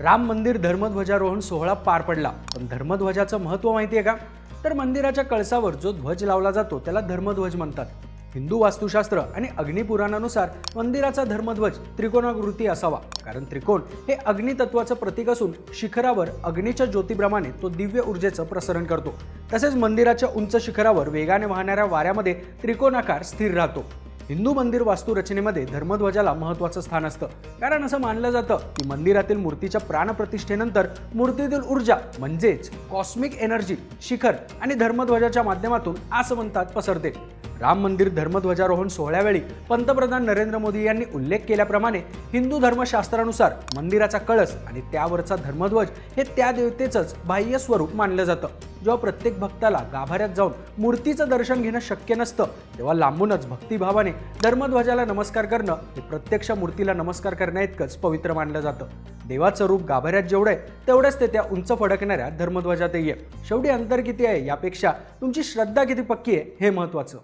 राम मंदिर धर्मध्वजारोहण सोहळा पार पडला. पण धर्मध्वजाचं महत्त्व माहिती आहे का? तर मंदिराच्या कळसावर जो ध्वज लावला जातो त्याला धर्मध्वज म्हणतात. हिंदू वास्तुशास्त्र आणि अग्निपुराणानुसार मंदिराचा धर्मध्वज त्रिकोणाकृती असावा. कारण त्रिकोण हे अग्नितत्वाचं प्रतीक असून शिखरावर अग्नीच्या ज्योतीप्रमाणे तो दिव्य ऊर्जेचं प्रसरण करतो. तसेच मंदिराच्या उंच शिखरावर वेगाने वाहणाऱ्या वाऱ्यामध्ये त्रिकोणाकार स्थिर राहतो. हिंदू मंदिर वास्तुरचनेमध्ये धर्मध्वजाला महत्त्वाचं स्थान असतं. कारण असं मानलं जातं की मंदिरातील मूर्तीच्या प्राणप्रतिष्ठेनंतर मूर्तीतील ऊर्जा म्हणजेच कॉस्मिक एनर्जी शिखर आणि धर्मध्वजाच्या माध्यमातून आसमंतात पसरते. राम मंदिर धर्मध्वजारोहण सोहळ्यावेळी पंतप्रधान नरेंद्र मोदी यांनी उल्लेख केल्याप्रमाणे हिंदू धर्मशास्त्रानुसार मंदिराचा कळस आणि त्यावरचा धर्मध्वज हे त्या देवतेचंच बाह्य स्वरूप मानलं जातं. जेव्हा प्रत्येक भक्ताला गाभाऱ्यात जाऊन मूर्तीचं दर्शन घेणं शक्य नसतं तेव्हा लांबूनच भक्तिभावाने धर्मध्वजाला नमस्कार करणं हे प्रत्यक्ष मूर्तीला नमस्कार करण्याइतकंच पवित्र मानलं जातं. देवाचं रूप गाभाऱ्यात जेवढं आहे तेवढंच ते त्या उंच फडकणाऱ्या धर्मध्वजातही आहे. शेवटी अंतर किती आहे यापेक्षा तुमची श्रद्धा किती पक्की आहे हे महत्त्वाचं.